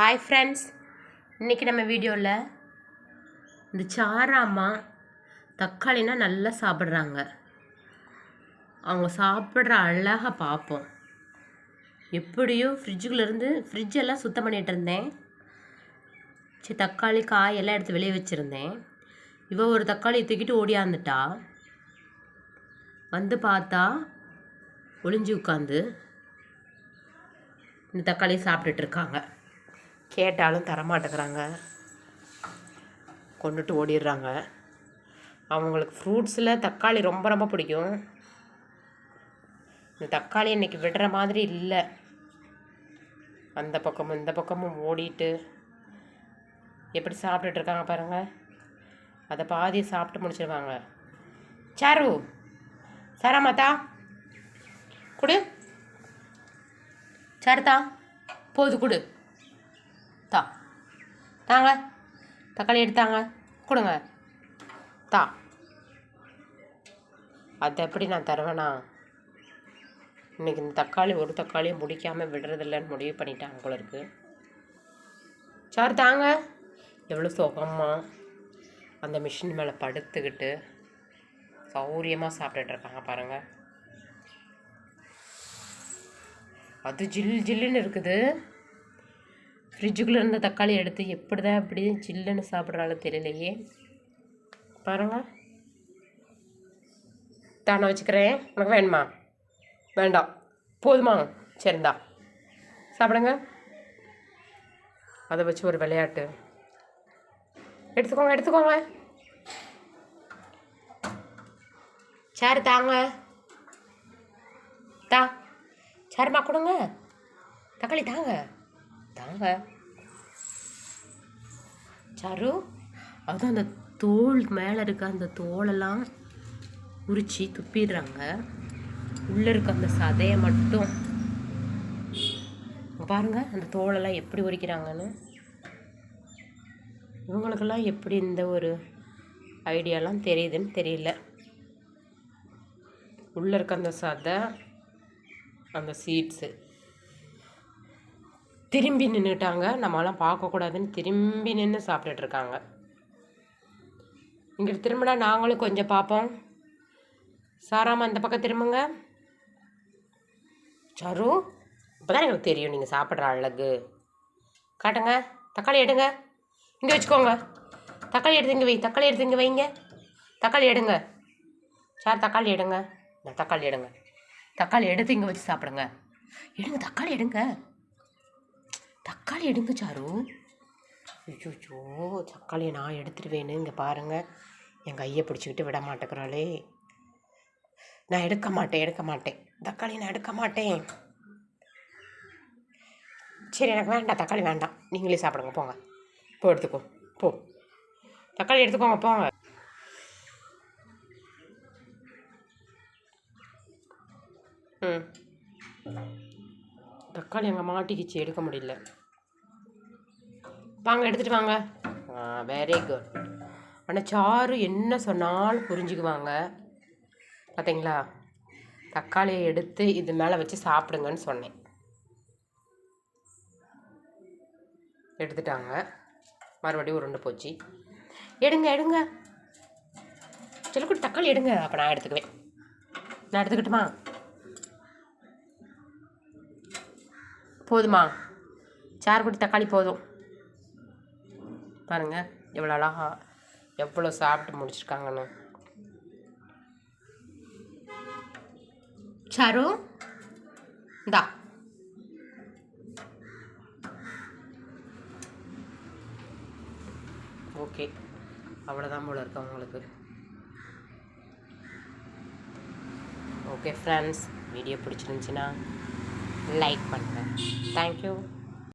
Hi friends இன்றைக்கி நம்ம வீடியோவில் இந்த சாராம்மா தக்காளினா நல்லா சாப்பிட்றாங்க. அவங்க சாப்பிட்ற அழகாக பார்ப்போம். எப்படியோ ஃப்ரிட்ஜுக்குள்ளேருந்து ஃப்ரிட்ஜெல்லாம் சுத்தம் பண்ணிகிட்டு இருந்தேன். சரி தக்காளி காய் எல்லாம் எடுத்து வெளியே வச்சுருந்தேன். இவ ஒரு தக்காளி தூக்கிட்டு ஓடியாந்துட்டா. வந்து பார்த்தா ஒளிஞ்சு உட்காந்து இந்த தக்காளி சாப்பிட்டுட்டு இருக்காங்க. கேட்டாலும் தரமாட்டேங்கிறாங்க. கொண்டுட்டு ஓடிடுறாங்க. அவங்களுக்கு ஃப்ரூட்ஸில் தக்காளி ரொம்ப ரொம்ப பிடிக்கும். இந்த தக்காளி இன்னைக்கு விடுற மாதிரி இல்லை. அந்த பக்கமும் இந்த பக்கமும் ஓடிட்டு எப்படி சாப்பிட்டுட்டு இருக்காங்க பாருங்கள் அதை பாதி சாப்பிட்டு முடிச்சிருவாங்க. சாரு சாராமாத்தா கொடு. சரிதா போது கொடு. தா. தாங்க. தக்காளி எடுத்தாங்க கொடுங்க. தா. அது எப்படி நான் தருவேனா? இன்னைக்கு இந்த தக்காளி ஒரு தக்காளியும் முடிக்காமல் விடுறதில்லன்னு முடிவு பண்ணிட்டாங்க போல இருக்கு. சார் தாங்க. எவ்வளோ சுகமாக அந்த மிஷின் மேலே படுத்துக்கிட்டு சௌரியமாக சாப்பிட்டுட்டு இருக்காங்க பாருங்கள் அது ஜில் ஜில்லுன்னு இருக்குது. ஃப்ரிட்ஜுக்குள்ளே இருந்த தக்காளி எடுத்து எப்படி தான் இப்படி சில்லுன்னு சாப்பிட்றாலும் தெரியலையே. பாருங்க. தானே வச்சுக்கிறேன். உனக்கு வேணுமா? வேண்டாம். போதுமா? சரிந்தா சாப்பிடுங்க. அதை வச்சு ஒரு விளையாட்டு. எடுத்துக்கோங்க எடுத்துக்கோங்க. சரி தாங்க. தா. சாருமா கொடுங்க. தக்காளி தாங்க. தாங்க. சாரு அதுவும் அந்த தோல் மேலே இருக்க அந்த தோலெல்லாம் உரித்து துப்பிடுறாங்க. உள்ளே இருக்க அந்த சதையை மட்டும். பாருங்கள் பாருங்க அந்த தோலெல்லாம் எப்படி உரிக்கிறாங்கன்னு. இவங்களுக்கெல்லாம் எப்படி இந்த ஒரு ஐடியாலாம் தெரியுதுன்னு தெரியல. உள்ளே இருக்க அந்த சதை அந்த சீட்ஸு திரும்பி நின்றுட்டாங்க நம்மளாம் பார்க்கக்கூடாதுன்னு திரும்பி நின்று சாப்பிட்டுட்ருக்காங்க இங்கிட்டு திரும்பினா நாங்களும் கொஞ்சம் பார்ப்போம். சாராமல் அந்த பக்கம் திரும்புங்க. சரு இப்போ தான் எங்களுக்கு தெரியும் நீங்கள் சாப்பிட்ற அழகு. காட்டுங்க. தக்காளி எடுங்க. இங்கே வச்சுக்கோங்க. தக்காளி எடுத்து இங்கே வை. தக்காளி எடுத்து இங்கே வைங்க. தக்காளி எடுங்க. சார் தக்காளி எடுங்க. இந்த தக்காளி எடுங்க. தக்காளி எடுத்து இங்கே வச்சு சாப்பிடுங்க. எடுங்க தக்காளி எடுங்க. தக்காளி எடுங்க சாரு. ஐயோ தக்காளியை நான் எடுத்துருவேன்னு இங்கே பாருங்கள் எங்கள் கையை பிடிச்சிக்கிட்டு விட மாட்டேங்கிறாளே. நான் எடுக்க மாட்டேன் எடுக்க மாட்டேன். தக்காளி நான் எடுக்க மாட்டேன். சரி எனக்கு வேண்டாம் தக்காளி வேண்டாம். நீங்களே சாப்பிடுங்க போங்க. போ எடுத்துக்கோ. போ. தக்காளி எடுத்துக்கோங்க போங்க. ம். தக்காளி அங்கே மாட்டிக்கிச்சு எடுக்க முடியல. வாங்க எடுத்துகிட்டு வாங்க. வெரி குட் ஆனால் சாரு என்ன சொன்னாலும் புரிஞ்சுக்குவாங்க. பார்த்தீங்களா தக்காளியை எடுத்து இது மேலே வச்சு சாப்பிடுங்கன்னு சொன்னேன். எடுத்துட்டாங்க. மறுபடியும் உருண்டு போச்சு. எடுங்க எடுங்க. செல்லக்குட்டி தக்காளி எடுங்க. அப்போ நான் எடுத்துக்குவேன். நான் எடுத்துக்கிட்டுமா? போதுமா? சார் குட்டி தக்காளி போதும். பாருங்க எவ்வளோ அழகா எவ்வளோ சாப்பிட்டு முடிச்சிருக்காங்கன்னு. சாரு இந்தா. ஓகே அவ்வளோதான் போல இருக்கு அவங்களுக்கு ஓகே ஃப்ரெண்ட்ஸ் வீடியோ பிடிச்சிருந்துச்சின்னா லைக் பண்ணுங்கள் தேங்க்யூ